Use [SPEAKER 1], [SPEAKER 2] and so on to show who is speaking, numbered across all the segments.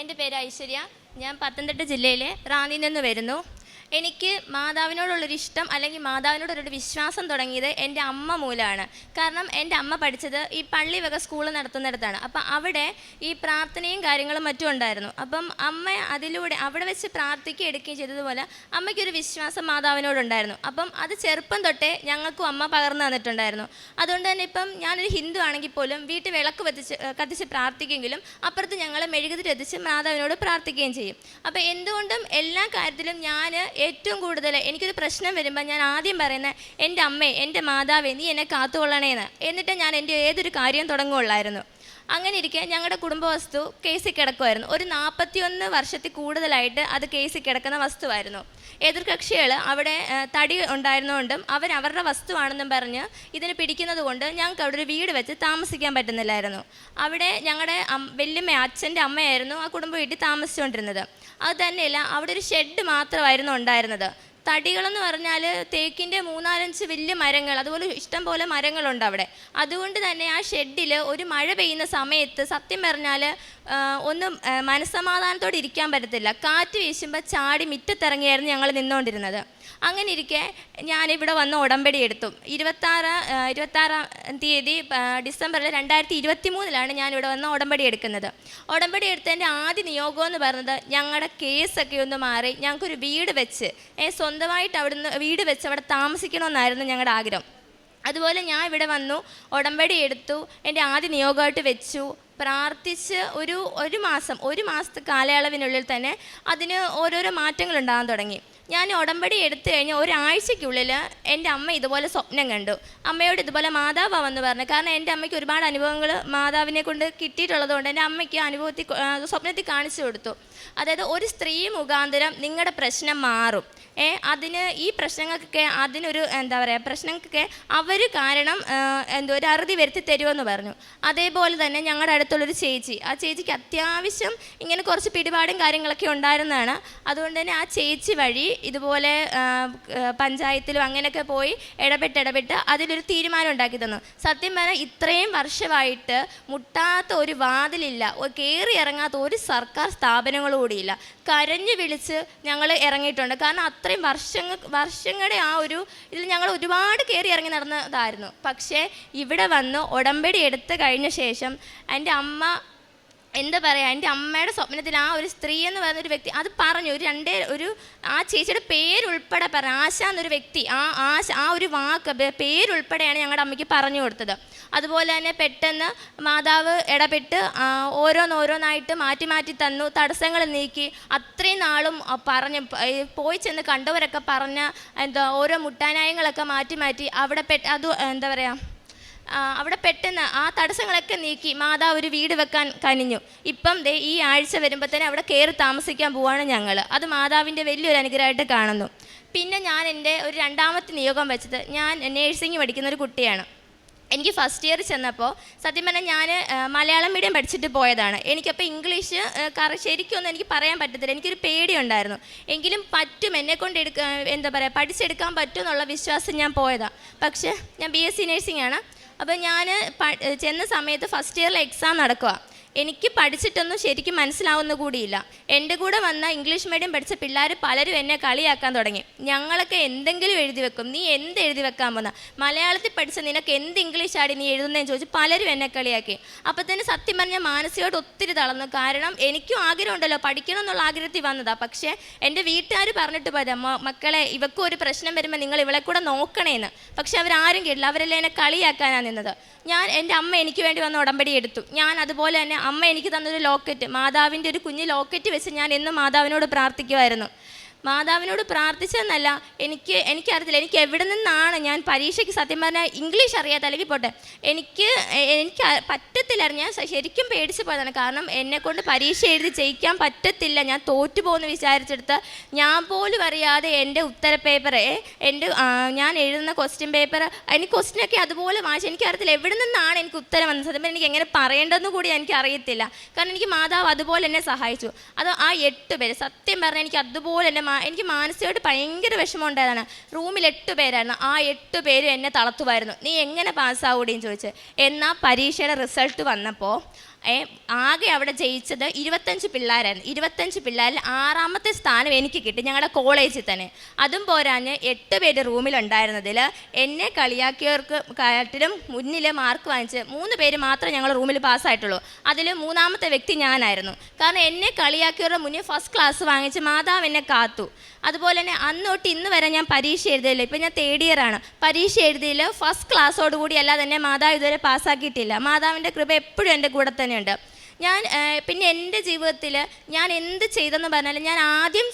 [SPEAKER 1] എന്റെ പേര് ഐശ്വര്യ. ഞാൻ പത്തനംതിട്ട ജില്ലയിലെ റാന്നിയിൽ നിന്ന് വരുന്നു. എനിക്ക് മാതാവിനോടുള്ളൊരു ഇഷ്ടം അല്ലെങ്കിൽ മാതാവിനോടൊരു വിശ്വാസം തുടങ്ങിയത് എന്റെ അമ്മ മൂലമാണ്. കാരണം എന്റെ അമ്മ പഠിച്ചത് ഈ പള്ളി വക സ്കൂൾ നടത്തുന്നിടത്താണ്. അപ്പം അവിടെ ഈ പ്രാർത്ഥനയും കാര്യങ്ങളും മറ്റും ഉണ്ടായിരുന്നു. അപ്പം അമ്മ അതിലൂടെ അവിടെ വെച്ച് പ്രാർത്ഥിക്കുക എടുക്കുകയും ചെയ്തതുപോലെ അമ്മയ്ക്കൊരു വിശ്വാസം മാതാവിനോടുണ്ടായിരുന്നു. അപ്പം അത് ചെറുപ്പം തൊട്ടേ ഞങ്ങൾക്കും അമ്മ പകർന്നു തന്നിട്ടുണ്ടായിരുന്നു. അതുകൊണ്ട് തന്നെ ഇപ്പം ഞാനൊരു ഹിന്ദു ആണെങ്കിൽ പോലും വീട്ടിൽ വിളക്ക് കത്തിച്ച് കത്തിച്ച് പ്രാർത്ഥിക്കുമെങ്കിലും അപ്പുറത്ത് ഞങ്ങൾ മെഴുകുതിരി എത്തിച്ച് മാതാവിനോട് പ്രാർത്ഥിക്കുകയും ചെയ്യും. അപ്പം എന്തുകൊണ്ടും എല്ലാ കാര്യത്തിലും ഞാൻ ഏറ്റവും കൂടുതൽ എനിക്കൊരു പ്രശ്നം വരുമ്പോൾ ഞാൻ ആദ്യം പറയുന്ന എന്റെ അമ്മേ എന്റെ മാതാവേ നീ എന്നെ കാത്തുകൊള്ളണേന്ന്. എന്നിട്ട് ഞാൻ എന്റെ ഏതൊരു കാര്യം തുടങ്ങുകയുള്ളായിരുന്നു. അങ്ങനെ ഇരിക്കെ ഞങ്ങളുടെ കുടുംബ വസ്തു കേസിൽ കിടക്കുമായിരുന്നു ഒരു നാൽപ്പത്തിയൊന്ന് വർഷത്തിൽ കൂടുതലായിട്ട് അത് കേസിൽ കിടക്കുന്ന വസ്തുവായിരുന്നു. എതിർകക്ഷികൾ അവിടെ തടി ഉണ്ടായിരുന്നുകൊണ്ടും അവർ അവരുടെ വസ്തുവാണെന്നും പറഞ്ഞ് ഇതിന് പിടിക്കുന്നത് കൊണ്ട് ഞങ്ങൾക്ക് അവിടെ ഒരു വീട് വെച്ച് താമസിക്കാൻ പറ്റുന്നില്ലായിരുന്നു. അവിടെ ഞങ്ങളുടെ വല്യമ്മ അച്ഛന്റെ അമ്മയായിരുന്നു ആ കുടുംബ വീട്ടിൽ താമസിച്ചുകൊണ്ടിരുന്നത്. അത് തന്നെയല്ല അവിടെ ഒരു ഷെഡ് മാത്രമായിരുന്നു ഉണ്ടായിരുന്നത്. തടികളെന്ന് പറഞ്ഞാൽ തേക്കിന്റെ മൂന്നാലഞ്ച് വലിയ മരങ്ങൾ അതുപോലെ ഇഷ്ടം പോലെ മരങ്ങളുണ്ട് അവിടെ. അതുകൊണ്ട് തന്നെ ആ ഷെഡിൽ ഒരു മഴ പെയ്യുന്ന സമയത്ത് സത്യം പറഞ്ഞാൽ ഒന്ന് മനസ്സമാധാനത്തോടെ ഇരിക്കാൻ പറ്റത്തില്ല. കാറ്റ് വീശുമ്പോൾ ചാടി മിറ്റത്തിറങ്ങിയായിരുന്നു ഞങ്ങൾ നിന്നുകൊണ്ടിരുന്നത് അങ്ങനെ ഇരിക്കെ ഞാനിവിടെ വന്ന് ഉടമ്പടി എടുത്തു. ഇരുപത്താറ് ഇരുപത്താറാം തീയതി ഡിസംബറിൽ രണ്ടായിരത്തി ഇരുപത്തി മൂന്നിലാണ് ഞാനിവിടെ വന്ന് ഉടമ്പടി എടുക്കുന്നത്. ഉടമ്പടി എടുത്തതിന്റെ ആദ്യ നിയോഗം എന്ന് പറഞ്ഞത് ഞങ്ങളുടെ കേസൊക്കെ ഒന്ന് മാറി ഞങ്ങൾക്കൊരു വീട് വെച്ച് സ്വന്തമായിട്ട് അവിടുന്ന് വീട് വെച്ച് അവിടെ താമസിക്കണമെന്നായിരുന്നു ഞങ്ങളുടെ ആഗ്രഹം. അതുപോലെ ഞാൻ ഇവിടെ വന്നു ഉടമ്പടി എടുത്തു എന്റെ ആദ്യ നിയോഗമായിട്ട് വെച്ചു. പ്രാർത്ഥിച്ച് ഒരു ഒരു മാസം ഒരു മാസത്തെ കാലയളവിനുള്ളിൽ തന്നെ അതിന് ഓരോരോ മാറ്റങ്ങൾ ഉണ്ടാകാൻ തുടങ്ങി. ഞാൻ ഉടമ്പടി എടുത്തു കഴിഞ്ഞ് ഒരാഴ്ചയ്ക്കുള്ളിൽ എന്റെ അമ്മ ഇതുപോലെ സ്വപ്നം കണ്ടു. അമ്മയോട് ഇതുപോലെ മാതാവാന്ന് പറഞ്ഞു. കാരണം എന്റെ അമ്മയ്ക്ക് ഒരുപാട് അനുഭവങ്ങൾ മാതാവിനെ കൊണ്ട് കിട്ടിയിട്ടുള്ളത് കൊണ്ട് എന്റെ അമ്മയ്ക്ക് അനുഭവത്തിൽ സ്വപ്നത്തിൽ കാണിച്ചു കൊടുത്തു. അതായത് ഒരു സ്ത്രീ മുഖാന്തരം നിങ്ങളുടെ പ്രശ്നം മാറും. ഏ അതിന് ഈ പ്രശ്നങ്ങൾക്കൊക്കെ അതിനൊരു എന്താ പറയുക പ്രശ്നങ്ങൾക്കൊക്കെ അവർ കാരണം എന്തോ ഒരു അറുതി വരുത്തി തരുമെന്ന് പറഞ്ഞു. അതേപോലെ തന്നെ ഞങ്ങളുടെ അടുത്തുള്ളൊരു ചേച്ചി. ആ ചേച്ചിക്ക് അത്യാവശ്യം ഇങ്ങനെ കുറച്ച് പിടിപാടും കാര്യങ്ങളൊക്കെ ഉണ്ടായിരുന്നതാണ്. അതുകൊണ്ട് തന്നെ ആ ചേച്ചി വഴി ഇതുപോലെ പഞ്ചായത്തിലും അങ്ങനെയൊക്കെ പോയി ഇടപെട്ട് ഇടപെട്ട് അതിലൊരു തീരുമാനം ഉണ്ടാക്കി തന്നു. സത്യം പറഞ്ഞാൽ ഇത്രയും വർഷമായിട്ട് മുട്ടാത്ത ഒരു വാതിലില്ല കയറി ഇറങ്ങാത്ത ഒരു സർക്കാർ സ്ഥാപനങ്ങളും കൂടിയില്ല കരഞ്ഞു വിളിച്ച് ഞങ്ങൾ ഇറങ്ങിയിട്ടുണ്ട്. കാരണം അത്രയും വർഷങ്ങൾ വർഷങ്ങളുടെ ആ ഒരു ഇതിൽ ഞങ്ങൾ ഒരുപാട് കയറി ഇറങ്ങി നടന്നതായിരുന്നു. പക്ഷേ ഇവിടെ വന്ന് ഉടമ്പടി എടുത്ത് കഴിഞ്ഞ ശേഷം എന്റെ അമ്മ എന്താ പറയുക എന്റെ അമ്മയുടെ സ്വപ്നത്തിൽ ആ ഒരു സ്ത്രീ എന്ന് പറയുന്ന ഒരു വ്യക്തി അത് പറഞ്ഞു. ഒരു രണ്ടേ ഒരു ആ ചേച്ചിയുടെ പേരുൾപ്പെടെ പറഞ്ഞു ആശ എന്നൊരു വ്യക്തി ആ ആശ ആ ഒരു വാക്ക് പേരുൾപ്പെടെയാണ് ഞങ്ങളുടെ അമ്മയ്ക്ക് പറഞ്ഞു കൊടുത്തത്. അതുപോലെ തന്നെ പെട്ടെന്ന് മാതാവ് ഇടപെട്ട് ഓരോന്നോരോന്നായിട്ട് മാറ്റി മാറ്റി തന്നു തടസ്സങ്ങൾ നീക്കി. അത്രയും നാളും പറഞ്ഞ് പോയി ചെന്ന് കണ്ടവരൊക്കെ പറഞ്ഞ എന്താ ഓരോ മുട്ടാനായങ്ങളൊക്കെ മാറ്റി മാറ്റി അവിടെ പെട്ട് അത് എന്താ പറയുക അവിടെ പെട്ടെന്ന് ആ തടസ്സങ്ങളൊക്കെ നീക്കി മാതാവ് ഒരു വീട് വെക്കാൻ കനിഞ്ഞു. ഇപ്പം ദേ ഈ ആഴ്ച വരുമ്പോൾ തന്നെ അവിടെ കയറി താമസിക്കാൻ പോവാണ് ഞങ്ങൾ അത് മാതാവിന്റെ വലിയൊരു അനുഗ്രഹമായിട്ട് കാണുന്നു. പിന്നെ ഞാൻ എന്റെ ഒരു രണ്ടാമത്തെ നിയോഗം വെച്ചത് ഞാൻ നേഴ്സിംഗ് പഠിക്കുന്ന ഒരു കുട്ടിയാണ്. എനിക്ക് ഫസ്റ്റ് ഇയർ ചെന്നപ്പോൾ സത്യം പറഞ്ഞാൽ ഞാൻ മലയാളം മീഡിയം പഠിച്ചിട്ട് പോയതാണ്. എനിക്കപ്പോൾ ഇംഗ്ലീഷ് ശരിക്കൊന്നും എനിക്ക് പറയാൻ പറ്റത്തില്ല. എനിക്കൊരു പേടിയുണ്ടായിരുന്നു. എങ്കിലും പറ്റും എന്നെ കൊണ്ട് എടുക്ക എന്താ പറയുക പഠിച്ചെടുക്കാൻ പറ്റും എന്നുള്ള വിശ്വാസം ഞാൻ പോയതാണ് പക്ഷേ ഞാൻ ബി എസ് സി നേഴ്സിംഗ് ആണ്. അപ്പോൾ ഞാൻ ചെന്ന സമയത്ത് ഫസ്റ്റ് ഇയറിൽ എക്സാം നടക്കുക എനിക്ക് പഠിച്ചിട്ടൊന്നും ശരിക്കും മനസ്സിലാവുന്ന കൂടിയില്ല. എന്റെ കൂടെ വന്ന ഇംഗ്ലീഷ് മീഡിയം പഠിച്ച പിള്ളേർ പലരും എന്നെ കളിയാക്കാൻ തുടങ്ങി. ഞങ്ങളൊക്കെ എന്തെങ്കിലും എഴുതി വെക്കും. നീ എന്ത് എഴുതി വെക്കാൻ പോന്ന? മലയാളത്തിൽ പഠിച്ച നിനക്ക് എന്ത് ഇംഗ്ലീഷ് ആടി നീ എഴുതുന്നതെന്ന് ചോദിച്ച് പലരും എന്നെ കളിയാക്കി. അപ്പം തന്നെ സത്യം പറഞ്ഞാൽ മാനസികമായിട്ട് ഒത്തിരി തളർന്നു. കാരണം എനിക്കും ആഗ്രഹമുണ്ടല്ലോ പഠിക്കണം എന്നുള്ള ആഗ്രഹത്തിൽ വന്നതാണ് പക്ഷേ എന്റെ വീട്ടുകാർ പറഞ്ഞിട്ട് പോരാ മക്കളെ ഇവക്കും ഒരു പ്രശ്നം വരുമ്പോൾ നിങ്ങൾ ഇവളെ കൂടെ നോക്കണേന്ന്. പക്ഷെ അവരാരും കേട്ടില്ല. അവരെല്ലാം എന്നെ കളിയാക്കാനാണ് നിന്നത്. ഞാൻ എന്റെ അമ്മ എനിക്ക് വേണ്ടി വന്ന ഉടമ്പടി എടുത്തു. ഞാൻ അതുപോലെ തന്നെ അമ്മ എനിക്ക് തന്നൊരു ലോക്കറ്റ് മാതാവിന്റെ ഒരു കുഞ്ഞ് ലോക്കറ്റ് വെച്ച് ഞാൻ എന്നും മാതാവിനോട് പ്രാർത്ഥിക്കുമായിരുന്നു മാതാവിനോട് പ്രാർത്ഥിച്ചതെന്നല്ല. എനിക്ക് എനിക്കറിയത്തില്ല. എനിക്ക് എവിടെ നിന്നാണ് ഞാൻ പരീക്ഷയ്ക്ക് സത്യം പറഞ്ഞാൽ ഇംഗ്ലീഷ് അറിയാത്ത അല്ലെങ്കിൽ പോട്ടെ. എനിക്ക് എനിക്ക് പറ്റത്തില്ല. ഞാൻ ശരിക്കും പേടിച്ച് പോയതാണ്. കാരണം എന്നെക്കൊണ്ട് പരീക്ഷ എഴുതി ജയിക്കാൻ പറ്റത്തില്ല. ഞാൻ തോറ്റു പോകുമെന്ന് വിചാരിച്ചെടുത്ത് ഞാൻ പോലും അറിയാതെ എന്റെ ഉത്തര പേപ്പർ എന്റെ ഞാൻ എഴുതുന്ന ക്വസ്റ്റ്യൻ പേപ്പർ എനിക്ക് ക്വസ്റ്റ്യനൊക്കെ അതുപോലെ വായിച്ചു എനിക്കറിയത്തില്ല. എവിടെ നിന്നാണ് എനിക്ക് ഉത്തരം വന്നത്? സത്യം എനിക്ക് എങ്ങനെ പറയേണ്ടതെന്ന് കൂടി എനിക്ക് അറിയത്തില്ല. കാരണം എനിക്ക് മാതാവ് അതുപോലെ എന്നെ സഹായിച്ചു. അത് ആ എട്ട് പേര് സത്യം പറഞ്ഞാൽ എനിക്ക് അതുപോലെ എന്നെ എനിക്ക് മാനസികമായിട്ട് ഭയങ്കര വിഷമം ഉണ്ടായതാണ് റൂമിൽ എട്ട് പേരായിരുന്നു. ആ എട്ട് പേരും എന്നെ തളർത്തുമായിരുന്നു. നീ എങ്ങനെ പാസ്സാവൂടിയെന്ന് ചോദിച്ച്. എന്നാൽ പരീക്ഷയുടെ റിസൾട്ട് വന്നപ്പോൾ ആകെ അവിടെ ജയിച്ചത് ഇരുപത്തഞ്ച് പിള്ളേരായിരുന്നു. ഇരുപത്തഞ്ച് പിള്ളേരിൽ ആറാമത്തെ സ്ഥാനം എനിക്ക് കിട്ടി ഞങ്ങളുടെ കോളേജിൽ തന്നെ. അതും പോരാഞ്ഞ് എട്ട് പേര് റൂമിലുണ്ടായിരുന്നതിൽ എന്നെ കളിയാക്കിയവർക്ക് കാട്ടിലും മുന്നിൽ മാർക്ക് വാങ്ങിച്ച് മൂന്ന് പേര് മാത്രമേ ഞങ്ങൾ റൂമിൽ പാസ്സായിട്ടുള്ളൂ. അതിൽ മൂന്നാമത്തെ വ്യക്തി ഞാനായിരുന്നു. കാരണം എന്നെ കളിയാക്കിയവരുടെ മുന്നിൽ ഫസ്റ്റ് ക്ലാസ് വാങ്ങിച്ച് മാതാവ് എന്നെ കാത്തു. അതുപോലെ തന്നെ അന്ന് തൊട്ട് ഇന്ന് വരെ ഞാൻ പരീക്ഷ എഴുതിയില്ല ഇപ്പം ഞാൻ തേർഡ് ഇയർ ആണ്. പരീക്ഷ എഴുതിയിൽ ഫസ്റ്റ് ക്ലാസ്സോടുകൂടി അല്ലാതെ തന്നെ മാതാവ് ഇതുവരെ പാസ്സാക്കിയിട്ടില്ല. മാതാവിന്റെ കൃപ എപ്പോഴും എന്റെ കൂടെ തന്നെയുണ്ട് ഞാൻ പിന്നെ എന്റെ ജീവിതത്തിൽ ഞാൻ എന്ത് ചെയ്തെന്ന് പറഞ്ഞാൽ ഞാൻ ആദ്യം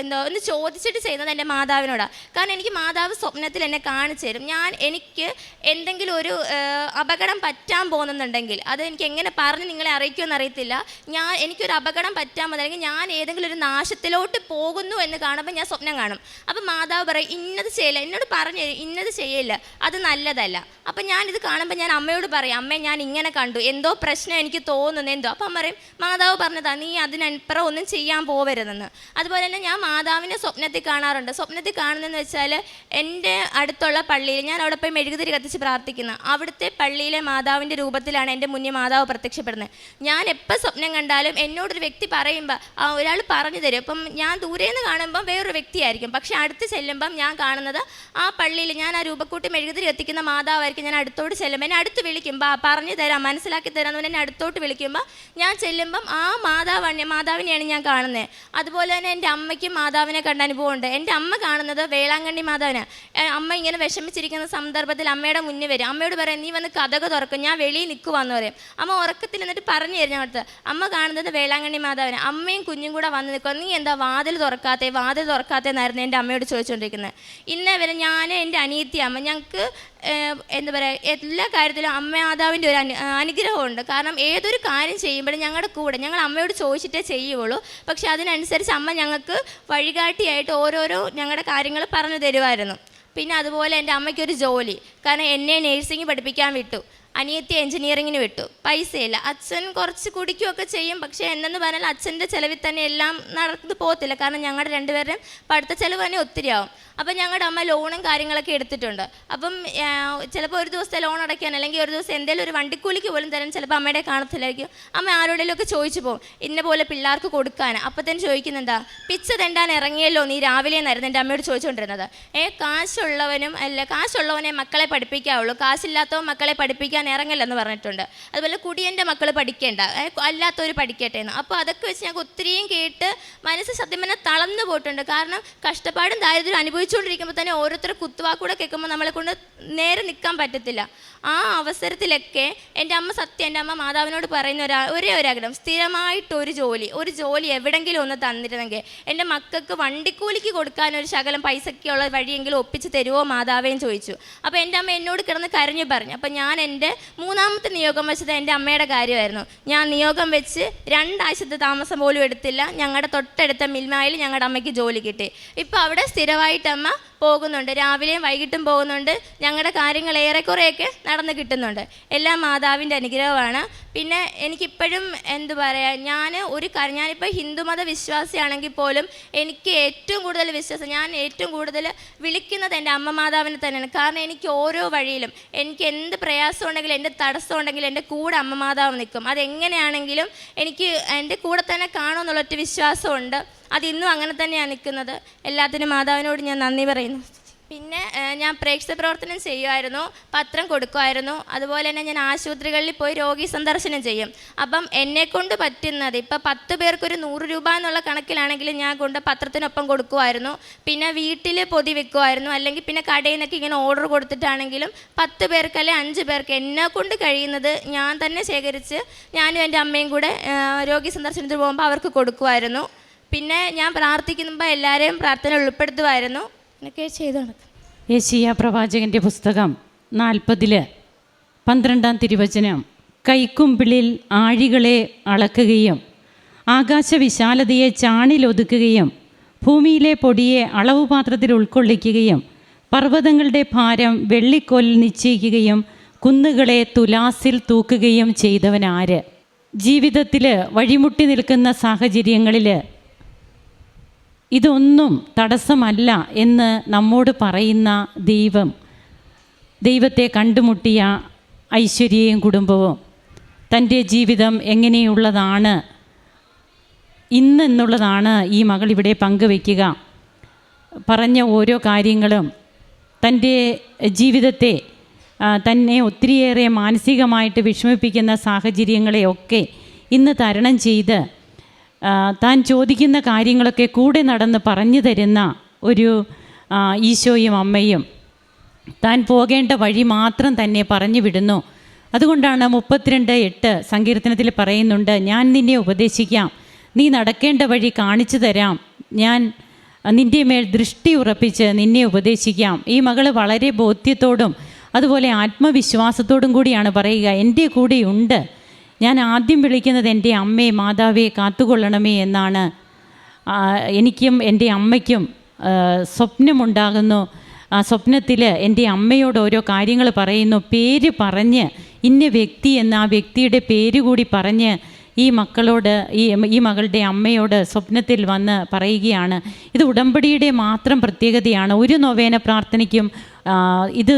[SPEAKER 1] എന്തോ ഒന്ന് ചോദിച്ചിട്ട് ചെയ്യുന്നത് എന്റെ മാതാവിനോടാണ് കാരണം എനിക്ക് മാതാവ് സ്വപ്നത്തിൽ എന്നെ കാണിച്ചു തരും. ഞാൻ എനിക്ക് എന്തെങ്കിലും ഒരു അപകടം പറ്റാൻ പോകുന്നുണ്ടെങ്കിൽ അത് എനിക്ക് എങ്ങനെ പറഞ്ഞ് നിങ്ങളെ അറിയിക്കുമെന്ന് അറിയത്തില്ല. ഞാൻ എനിക്കൊരു അപകടം പറ്റാൻ പോകുന്നുണ്ടെങ്കിൽ ഞാൻ ഏതെങ്കിലും ഒരു നാശത്തിലോട്ട് പോകുന്നു എന്ന് കാണുമ്പോൾ ഞാൻ സ്വപ്നം കാണും. അപ്പം മാതാവ് പറയും ഇന്നത് ചെയ്യില്ല. എന്നോട് പറഞ്ഞു ഇന്നത് ചെയ്യില്ല. അത് നല്ലതല്ല. അപ്പം ഞാനിത് കാണുമ്പോൾ ഞാൻ അമ്മയോട് പറയും അമ്മ ഞാൻ ഇങ്ങനെ കണ്ടു. എന്തോ പ്രശ്നം എനിക്ക് തോന്നുന്നു. എന്തോ? അപ്പം പറയും മാതാവ് പറഞ്ഞതാ നീ അതിനപ്പുറം ഒന്നും ചെയ്യാൻ പോവരുതെന്ന്. അതുപോലെ തന്നെ ഞാൻ മാതാവിനെ സ്വപ്നത്തിൽ കാണാറുണ്ട്. സ്വപ്നത്തിൽ കാണുന്നതെന്ന് വെച്ചാൽ എന്റെ അടുത്തുള്ള പള്ളിയിൽ ഞാൻ അവിടെ പോയി മെഴുകുതിരി കത്തിച്ച് പ്രാർത്ഥിക്കുന്നു. അവിടുത്തെ പള്ളിയിലെ മാതാവിന്റെ രൂപത്തിലാണ് എന്റെ മുന്നിൽ മാതാവ് പ്രത്യക്ഷപ്പെടുന്നത്. ഞാൻ എപ്പോൾ സ്വപ്നം കണ്ടാലും എന്നോടൊരു വ്യക്തി പറയുമ്പോൾ ആ ഒരാൾ പറഞ്ഞു തരും. അപ്പം ഞാൻ ദൂരെ നിന്ന് കാണുമ്പം വേറൊരു വ്യക്തിയായിരിക്കും. പക്ഷെ അടുത്ത് ചെല്ലുമ്പം ഞാൻ കാണുന്നത് ആ പള്ളിയിൽ ഞാൻ ആ രൂപക്കൂട്ടി മെഴുകുതിരി എത്തിക്കുന്ന മാതാവായിരിക്കും. ഞാൻ അടുത്തോട്ട് ചെല്ലുമ്പോൾ എന്നെ അടുത്ത് വിളിക്കും. പറഞ്ഞു തരാം മനസ്സിലാക്കി തരാം എന്ന് എന്നെ അടുത്തോട്ട് വിളിക്കുമ്പോൾ ഞാൻ ചെല്ലുമ്പം ആ മാതാവാണ് മാതാവിനെയാണ് ഞാൻ കാണുന്നത് അതുപോലെ തന്നെ എന്റെ അമ്മയ്ക്കും മാതാവിനെ കണ്ട അനുഭവമുണ്ട്. എന്റെ അമ്മ കാണുന്നത് വേളാങ്കണ്ണി മാതാവിനെ. അമ്മ ഇങ്ങനെ വിഷമിച്ചിരിക്കുന്ന സന്ദർഭത്തിൽ അമ്മയുടെ മുന്നിൽ വരും. അമ്മയോട് പറയാം നീ വന്ന് കഥക തുറക്കും ഞാൻ വെളിയിൽ നിൽക്കുവാന്ന് പറയും. അമ്മ ഉറക്കത്തിൽ എന്നിട്ട് പറഞ്ഞു തരും അടുത്ത് അമ്മ കാണുന്നത് വേളാങ്കണ്ണി മാതാവിനെ. അമ്മയും കുഞ്ഞും കൂടെ വന്ന് നിൽക്കുക നീ എന്താ വാതിൽ തുറക്കാത്തേ വാതിൽ തുറക്കാത്തേന്നായിരുന്നു എന്റെ അമ്മയോട് ചോദിച്ചുകൊണ്ടിരിക്കുന്നത്. ഇന്നേ വരെ ഞാൻ എന്റെ അനിയത്തി അമ്മ ഞങ്ങൾക്ക് എന്താ പറയുക എല്ലാ കാര്യത്തിലും അമ്മ മാതാവിന്റെ ഒരു അനു അനുഗ്രഹമുണ്ട്. കാരണം ഏതൊരു കാര്യം ചെയ്യുമ്പോഴും ഞങ്ങളുടെ കൂടെ ഞങ്ങൾ അമ്മയോട് ചോദിച്ചിട്ടേ ചെയ്യുള്ളൂ. പക്ഷെ അതിനനുസരിച്ച് അമ്മ ഞങ്ങൾക്ക് വഴികാട്ടിയായിട്ട് ഓരോരോ ഞങ്ങളുടെ കാര്യങ്ങൾ പറഞ്ഞു തരുമായിരുന്നു പിന്നെ അതുപോലെ എന്റെ അമ്മയ്ക്കൊരു ജോലി. കാരണം എന്നെ നേഴ്സിംഗ് പഠിപ്പിക്കാൻ വിട്ടു. അനിയത്തി എൻജിനീയറിങ്ങിന് വിട്ടു. പൈസയില്ല. അച്ഛൻ കുറച്ച് കുടിക്കുകയൊക്കെ ചെയ്യും. പക്ഷേ എന്നെന്ന് പറഞ്ഞാൽ അച്ഛന്റെ ചിലവിൽ തന്നെ എല്ലാം നടന്നു പോകത്തില്ല. കാരണം ഞങ്ങളുടെ രണ്ടുപേരുടെയും പഠിത്ത ചിലവ് തന്നെ ഒത്തിരി ആവും അപ്പം ഞങ്ങളുടെ അമ്മ ലോണും കാര്യങ്ങളൊക്കെ എടുത്തിട്ടുണ്ട്. അപ്പം ചിലപ്പോൾ ഒരു ദിവസത്തെ ലോൺ അടയ്ക്കാൻ അല്ലെങ്കിൽ ഒരു ദിവസം എന്തെങ്കിലും ഒരു വണ്ടിക്കൂലിക്ക് പോലും തരാൻ ചിലപ്പോൾ അമ്മയുടെ കാണത്തില്ലായിരിക്കും. അമ്മ ആരോടെങ്കിലും ഒക്കെ ചോദിച്ചു പോകും. ഇന്ന പോലെ പിള്ളേർക്ക് കൊടുക്കാൻ. അപ്പം തന്നെ ചോദിക്കുന്നെന്താ പിച്ച തെണ്ടാൻ ഇറങ്ങിയല്ലോ നീ രാവിലെ എന്നായിരുന്നു എന്റെ അമ്മയോട് ചോദിച്ചുകൊണ്ടിരുന്നത്. ഏ കാശുള്ളവനും അല്ല കാശുള്ളവനെ മക്കളെ പഠിപ്പിക്കാവുള്ളൂ. കാശില്ലാത്തവൻ മക്കളെ പഠിപ്പിക്കാൻ ഇറങ്ങല്ലെന്ന് പറഞ്ഞിട്ടുണ്ട്. അതുപോലെ കുടിയന്റെ മക്കൾ പഠിക്കേണ്ട. അല്ലാത്തവർ പഠിക്കട്ടെ എന്ന് അപ്പോൾ അതൊക്കെ വെച്ച് ഞങ്ങൾക്ക് ഒത്തിരിയും കേട്ട് മനസ്സ് സത്യം പറഞ്ഞാൽ തളർന്നു പോയിട്ടുണ്ട്. കാരണം കഷ്ടപ്പാടും ദാരിദ്ര്യം അനുഭവിച്ചുകൊണ്ടിരിക്കുമ്പോൾ തന്നെ ഓരോരുത്തർ കുത്തുവാക്കൂടെ കേൾക്കുമ്പോൾ നമ്മളെ കൊണ്ട് നേരെ നിൽക്കാൻ പറ്റത്തില്ല. ആ അവസരത്തിലൊക്കെ എന്റെ അമ്മ സത്യം എന്റെ അമ്മ മാതാവിനോട് പറയുന്ന ഒരാ ഒരേ ഒരാഗ്രഹം സ്ഥിരമായിട്ടൊരു ജോലി ഒരു ജോലി എവിടെങ്കിലും ഒന്ന് തന്നിരുന്നെങ്കിൽ എന്റെ മക്കൾക്ക് വണ്ടിക്കൂലിക്ക് കൊടുക്കാൻ ഒരു ശകലം പൈസയ്ക്കുള്ള വഴിയെങ്കിലും ഒപ്പിച്ച് തരുമോ മാതാവേയും ചോദിച്ചു. അപ്പോൾ എന്റെ അമ്മ എന്നോട് കിടന്ന് കരഞ്ഞു പറഞ്ഞു. അപ്പോൾ ഞാൻ എന്റെ മൂന്നാമത്തെ നിയോഗം വെച്ചത് എന്റെ അമ്മയുടെ കാര്യമായിരുന്നു. ഞാൻ നിയോഗം വെച്ച് രണ്ടാഴ്ചത്തെ താമസം പോലും എടുത്തില്ല. ഞങ്ങളുടെ തൊട്ടടുത്ത മിൽമായിൽ ഞങ്ങളുടെ അമ്മയ്ക്ക് ജോലി കിട്ടി. ഇപ്പോൾ അവിടെ സ്ഥിരമായിട്ട് അമ്മ പോകുന്നുണ്ട്. രാവിലെയും വൈകിട്ടും പോകുന്നുണ്ട്. ഞങ്ങളുടെ കാര്യങ്ങൾ ഏറെക്കുറെയൊക്കെ നടന്ന് കിട്ടുന്നുണ്ട്. എല്ലാം മാതാവിന്റെ അനുഗ്രഹമാണ് പിന്നെ എനിക്കിപ്പോഴും എന്തു പറയുക ഞാൻ ഒരു കാര്യം ഞാനിപ്പോൾ ഹിന്ദുമത വിശ്വാസിയാണെങ്കിൽ പോലും എനിക്ക് ഏറ്റവും കൂടുതൽ വിശ്വാസം ഞാൻ ഏറ്റവും കൂടുതൽ വിളിക്കുന്നത് എന്റെ അമ്മ മാതാവിനെ തന്നെയാണ്. കാരണം എനിക്ക് ഓരോ വഴിയിലും എനിക്ക് എന്ത് പ്രയാസം ഉണ്ടെങ്കിലും എന്റെ തടസ്സം ഉണ്ടെങ്കിലും എന്റെ കൂടെ അമ്മ മാതാവ് നിൽക്കും. അതെങ്ങനെയാണെങ്കിലും എനിക്ക് എന്റെ കൂടെ തന്നെ കാണുമെന്നുള്ളൊറ്റ വിശ്വാസമുണ്ട്. അതിന്നും അങ്ങനെ തന്നെയാണ് നിൽക്കുന്നത്. എല്ലാത്തിനും മാതാവിനോട് ഞാൻ നന്ദി പറയുന്നു. പിന്നെ ഞാൻ പ്രേക്ഷക പ്രവർത്തനം ചെയ്യുമായിരുന്നു പത്രം കൊടുക്കുമായിരുന്നു അതുപോലെ തന്നെ ഞാൻ ആശുപത്രികളിൽ പോയി രോഗി സന്ദർശനം ചെയ്യും. അപ്പം എന്നെക്കൊണ്ട് പറ്റുന്നത് ഇപ്പം പത്ത് പേർക്കൊരു നൂറ് രൂപ എന്നുള്ള കണക്കിലാണെങ്കിൽ ഞാൻ കൊണ്ട് പത്രത്തിനൊപ്പം കൊടുക്കുമായിരുന്നു പിന്നെ വീട്ടിൽ പൊതി വെക്കുമായിരുന്നു അല്ലെങ്കിൽ പിന്നെ കടയിൽ നിന്നൊക്കെ ഇങ്ങനെ ഓർഡർ കൊടുത്തിട്ടാണെങ്കിലും പത്ത് പേർക്ക് അല്ലെങ്കിൽ അഞ്ച് പേർക്ക് എന്നെ കൊണ്ട് കഴിയുന്നത് ഞാൻ തന്നെ ശേഖരിച്ച് ഞാനും എന്റെ അമ്മയും കൂടെ രോഗി സന്ദർശനത്തിന് പോകുമ്പോൾ അവർക്ക് കൊടുക്കുമായിരുന്നു പിന്നെ ഞാൻ പ്രാർത്ഥിക്കുമ്പോൾ എല്ലാവരെയും പ്രാർത്ഥന ഉൾപ്പെടുത്തുമായിരുന്നു എന്നൊക്കെ ചെയ്തു നടക്കും.
[SPEAKER 2] യേശിയ പ്രവാചകന്റെ പുസ്തകം നാൽപ്പതിൽ പന്ത്രണ്ടാം തിരുവചനം. കൈക്കുമ്പിളിൽ ആഴികളെ അളക്കുകയും ആകാശവിശാലതയെ ചാണിലൊതുക്കുകയും ഭൂമിയിലെ പൊടിയെ അളവുപാത്രത്തിൽ ഉൾക്കൊള്ളിക്കുകയും പർവതങ്ങളുടെ ഭാരം വെള്ളിക്കോലിൽ നിശ്ചയിക്കുകയും കുന്നുകളെ തുലാസിൽ തൂക്കുകയും ചെയ്തവനാര്? ജീവിതത്തിൽ വഴിമുട്ടി നിൽക്കുന്ന സാഹചര്യങ്ങളിൽ ഇതൊന്നും തടസ്സമല്ല എന്ന് നമ്മോട് പറയുന്ന ദൈവം. ദൈവത്തെ കണ്ടുമുട്ടിയ ഐശ്വര്യയും കുടുംബവും തന്റെ ജീവിതം എങ്ങനെയുള്ളതാണ് ഇന്നെന്നുള്ളതാണ് ഈ മകൾ ഇവിടെ പങ്കുവയ്ക്കുക. പറഞ്ഞ ഓരോ കാര്യങ്ങളും തന്റെ ജീവിതത്തെ തന്നെ ഒത്തിരിയേറെ മാനസികമായിട്ട് വിഷമിപ്പിക്കുന്ന സാഹചര്യങ്ങളെയൊക്കെ ഇന്ന് തരണം ചെയ്ത് താൻ ചോദിക്കുന്ന കാര്യങ്ങളൊക്കെ കൂടെ നടന്ന് പറഞ്ഞു തരുന്ന ഒരു ഈശോയും അമ്മയും താൻ പോകേണ്ട വഴി മാത്രം തന്നെ പറഞ്ഞു വിടുന്നു. അതുകൊണ്ടാണ് മുപ്പത്തിരണ്ട് എട്ട് സങ്കീർത്തനത്തിൽ പറയുന്നുണ്ട് ഞാൻ നിന്നെ ഉപദേശിക്കാം. നീ നടക്കേണ്ട വഴി കാണിച്ചു തരാം. ഞാൻ നിന്റെ മേൽ ദൃഷ്ടി ഉറപ്പിച്ച് നിന്നെ ഉപദേശിക്കാം. ഈ മകൾ വളരെ ബോധ്യത്തോടും അതുപോലെ ആത്മവിശ്വാസത്തോടും കൂടിയാണ് പറയുക. എന്റെ കൂടെയുണ്ട്. ഞാൻ ആദ്യം വിളിക്കുന്നത് എന്റെ അമ്മയെ മാതാവിയെ കാത്തുകൊള്ളണമേ എന്നാണ്. എനിക്കും എന്റെ അമ്മയ്ക്കും സ്വപ്നമുണ്ടാകുന്നു. ആ സ്വപ്നത്തിൽ എന്റെ അമ്മയോട് ഓരോ കാര്യങ്ങൾ പറയുന്നു. പേര് പറഞ്ഞ് ഇന്ന വ്യക്തി എന്ന ആ വ്യക്തിയുടെ പേര് കൂടി പറഞ്ഞ് ഈ മക്കളോട് ഈ ഈ മകളുടെ അമ്മയോട് സ്വപ്നത്തിൽ വന്ന് പറയുകയാണ്. ഇത് ഉടമ്പടിയുടെ മാത്രം പ്രത്യേകതയാണ്. ഒരു നൊവേന പ്രാർത്ഥനയ്ക്കും ഇത്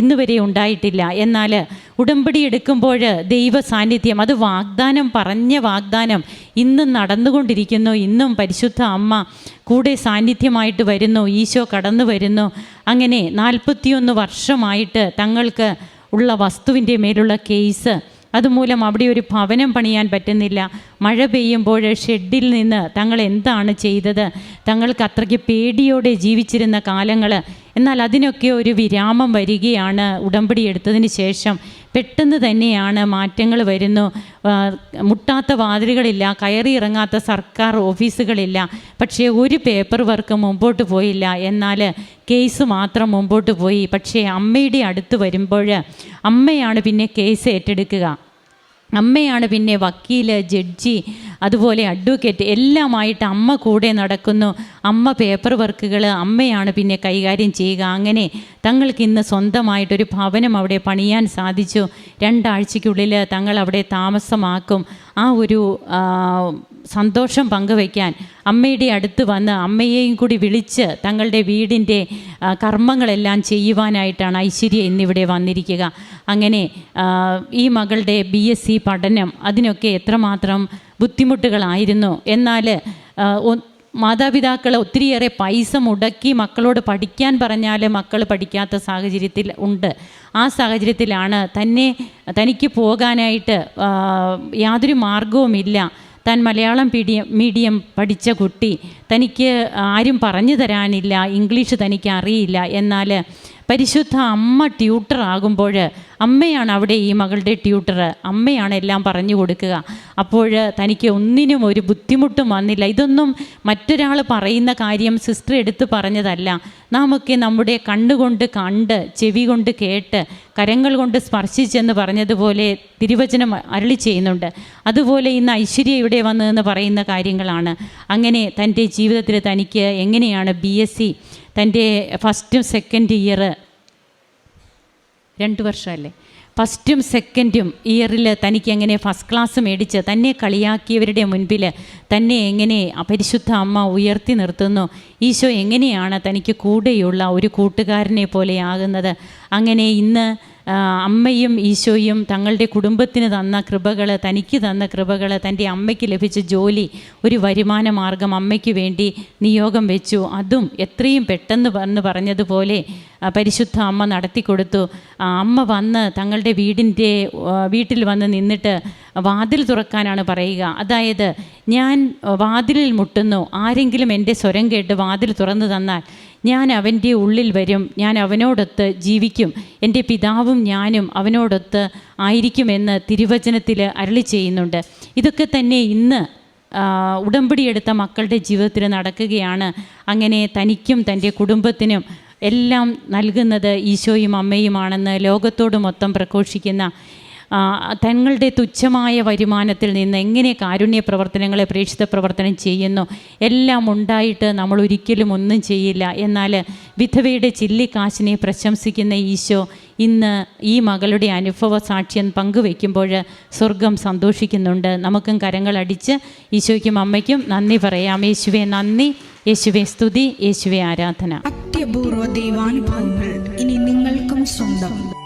[SPEAKER 2] ഇന്ന് വരെ ഉണ്ടായിട്ടില്ല. എന്നാൽ ഉടമ്പടി എടുക്കുമ്പോൾ ദൈവ സാന്നിധ്യം അത് വാഗ്ദാനം പറഞ്ഞ വാഗ്ദാനം ഇന്നും നടന്നുകൊണ്ടിരിക്കുന്നു. ഇന്നും പരിശുദ്ധ അമ്മ കൂടെ സാന്നിധ്യമായിട്ട് വരുന്നു. ഈശോ കടന്നു വരുന്നു. അങ്ങനെ നാൽപ്പത്തിയൊന്ന് വർഷമായിട്ട് തങ്ങൾക്ക് ഉള്ള വസ്തുവിന്റെ മേലുള്ള കേസ് അതുമൂലം അവിടെ ഒരു ഭവനം പണിയാൻ പറ്റുന്നില്ല. മഴ പെയ്യുമ്പോൾ ഷെഡിൽ നിന്ന് തങ്ങൾ എന്താണ് ചെയ്തത്? തങ്ങൾക്ക് അത്രയ്ക്ക് പേടിയോടെ ജീവിച്ചിരുന്ന കാലങ്ങൾ എന്നാൽ അതിനൊക്കെ ഒരു വിരാമം വരികയാണ് ഉടമ്പടി എടുത്തതിന് ശേഷം. പെട്ടെന്ന് തന്നെയാണ് മാറ്റങ്ങൾ വരുന്നു. മുട്ടാത്ത വാതിലുകളില്ല കയറി ഇറങ്ങാത്ത സർക്കാർ ഓഫീസുകളില്ല. പക്ഷേ ഒരു പേപ്പർ വർക്ക് മുമ്പോട്ട് പോയില്ല. എന്നാൽ കേസ് മാത്രം മുമ്പോട്ട് പോയി. പക്ഷേ അമ്മയുടെ അടുത്ത് വരുമ്പോൾ അമ്മയാണ് പിന്നെ കേസ് ഏറ്റെടുക്കുക. അമ്മയാണ് പിന്നെ വക്കീൽ ജഡ്ജി അതുപോലെ അഡ്വക്കേറ്റ് എല്ലാമായിട്ട് അമ്മ കൂടെ നടക്കുന്നു. അമ്മ പേപ്പർ വർക്കുകൾ അമ്മയാണ് പിന്നെ കൈകാര്യം ചെയ്യുക. അങ്ങനെ തങ്ങൾക്ക് ഇന്ന് സ്വന്തമായിട്ടൊരു ഭവനം അവിടെ പണിയാൻ സാധിച്ചു. രണ്ടാഴ്ചയ്ക്കുള്ളിൽ തങ്ങൾ അവിടെ താമസമാക്കും. ആ ഒരു സന്തോഷം പങ്കുവയ്ക്കാൻ അമ്മയുടെ അടുത്ത് വന്ന് അമ്മയെയും കൂടി വിളിച്ച് തങ്ങളുടെ വീടിന്റെ കർമ്മങ്ങളെല്ലാം ചെയ്യുവാനായിട്ടാണ് ഐശ്വര്യ ഇന്നിവിടെ വന്നിരിക്കുക. അങ്ങനെ ഈ മകളുടെ ബി എസ് സി പഠനം അതിനൊക്കെ എത്രമാത്രം ബുദ്ധിമുട്ടുകളായിരുന്നു. എന്നാൽ മാതാപിതാക്കൾ ഒത്തിരിയേറെ പൈസ മുടക്കി മക്കളോട് പഠിക്കാൻ പറഞ്ഞാൽ മക്കൾ പഠിക്കാത്ത സാഹചര്യത്തിൽ ഉണ്ട്. ആ സാഹചര്യത്തിലാണ് തന്നെ തനിക്ക് പോകാനായിട്ട് യാതൊരു മാർഗവുമില്ല താൻ മലയാളം മീഡിയം മീഡിയം പഠിച്ച കുട്ടി തനിക്ക് ആരും പറഞ്ഞു തരാനില്ല ഇംഗ്ലീഷ് തനിക്ക് അറിയില്ല എന്നാൽ പരിശുദ്ധ അമ്മ ട്യൂട്ടർ ആകുമ്പോൾ അമ്മയാണ് അവിടെ ഈ മകളുടെ ട്യൂട്ടർ അമ്മയാണ് എല്ലാം പറഞ്ഞു കൊടുക്കുക. അപ്പോൾ തനിക്ക് ഒന്നിനും ഒരു ബുദ്ധിമുട്ടും വന്നില്ല. ഇതൊന്നും മറ്റൊരാൾ പറയുന്ന കാര്യം സിസ്റ്റർ എടുത്ത് പറഞ്ഞതല്ല. നാമൊക്കെ നമ്മുടെ കണ്ണുകൊണ്ട് കണ്ട് ചെവി കൊണ്ട് കേട്ട് കരങ്ങൾ കൊണ്ട് സ്പർശിച്ചെന്ന് പറഞ്ഞതുപോലെ തിരുവചനം അരളി ചെയ്യുന്നുണ്ട്. അതുപോലെ ഇന്ന് ഐശ്വര്യ ഇവിടെ വന്നതെന്ന് പറയുന്ന കാര്യങ്ങളാണ്. അങ്ങനെ തന്റെ ജീവിതത്തിൽ തനിക്ക് എങ്ങനെയാണ് ബി എസ് സി തന്റെ ഫസ്റ്റും സെക്കൻഡ് ഇയർ രണ്ട് വർഷമല്ലേ? ഫസ്റ്റും സെക്കൻഡും ഇയറിൽ തനിക്ക് എങ്ങനെ ഫസ്റ്റ് ക്ലാസ് മേടിച്ച് തന്നെ കളിയാക്കിയവരുടെ മുൻപിൽ തന്നെ എങ്ങനെ പരിശുദ്ധ അമ്മ ഉയർത്തി നിർത്തുന്നു? ഈശോ എങ്ങനെയാണ് തനിക്ക് കൂടെയുള്ള ഒരു കൂട്ടുകാരനെ പോലെയാകുന്നത് അങ്ങനെ ഇന്ന് അമ്മയും ഈശോയും തങ്ങളുടെ കുടുംബത്തിന് തന്ന കൃപകൾ തനിക്ക് തന്ന കൃപകൾ തന്റെ അമ്മയ്ക്ക് ലഭിച്ച ജോലി ഒരു വരുമാന മാർഗം അമ്മയ്ക്ക് വേണ്ടി നിയോഗം വെച്ചു. അതും എത്രയും പെട്ടെന്ന് വന്ന് പറഞ്ഞതുപോലെ പരിശുദ്ധ അമ്മ നടത്തിക്കൊടുത്തു അമ്മ വന്ന് തങ്ങളുടെ വീടിന്റെ വീട്ടിൽ വന്ന് നിന്നിട്ട് വാതിൽ തുറക്കാനാണ് പറയുക. അതായത് ഞാൻ വാതിലിൽ മുട്ടുന്നു. ആരെങ്കിലും എന്റെ സ്വരം കേട്ട് വാതിൽ തുറന്നു തന്നാൽ ഞാൻ അവന്റെ ഉള്ളിൽ വരും. ഞാൻ അവനോടൊത്ത് ജീവിക്കും. എന്റെ പിതാവും ഞാനും അവനോടൊത്ത് ആയിരിക്കുമെന്ന് തിരുവചനത്തിൽ അരളി ചെയ്യുന്നുണ്ട്. ഇതൊക്കെ തന്നെ ഇന്ന് ഉടമ്പടിയെടുത്ത മക്കളുടെ ജീവിതത്തിൽ നടക്കുകയാണ്. അങ്ങനെ തനിക്കും തന്റെ കുടുംബത്തിനും എല്ലാം നൽകുന്നത് ഈശോയും അമ്മയുമാണെന്ന് ലോകത്തോട് മൊത്തം പ്രഘോഷിക്കുന്ന തങ്ങളുടെ തുച്ഛമായ വരുമാനത്തിൽ നിന്ന് എങ്ങനെ കാരുണ്യ പ്രവർത്തനങ്ങളെ പ്രേക്ഷിത പ്രവർത്തനം ചെയ്യുന്നു? എല്ലാം ഉണ്ടായിട്ട് നമ്മൾ ഒരിക്കലും ഒന്നും ചെയ്യില്ല. എന്നാൽ വിധവയുടെ ചില്ലിക്കാശിനെ പ്രശംസിക്കുന്ന ഈശോ ഇന്ന് ഈ മകളുടെ അനുഭവ സാക്ഷ്യം പങ്കുവെക്കുമ്പോൾ സ്വർഗം സന്തോഷിക്കുന്നുണ്ട്. നമുക്കും കരങ്ങളടിച്ച് ഈശോയ്ക്കും അമ്മയ്ക്കും നന്ദി പറയാം. യേശുവെ നന്ദി. യേശുവെ സ്തുതി. യേശുവെ ആരാധന.
[SPEAKER 3] അത്യപൂർവ ദൈവാനുഭവങ്ങൾ ഇനി നിങ്ങൾക്കും സ്വന്തം.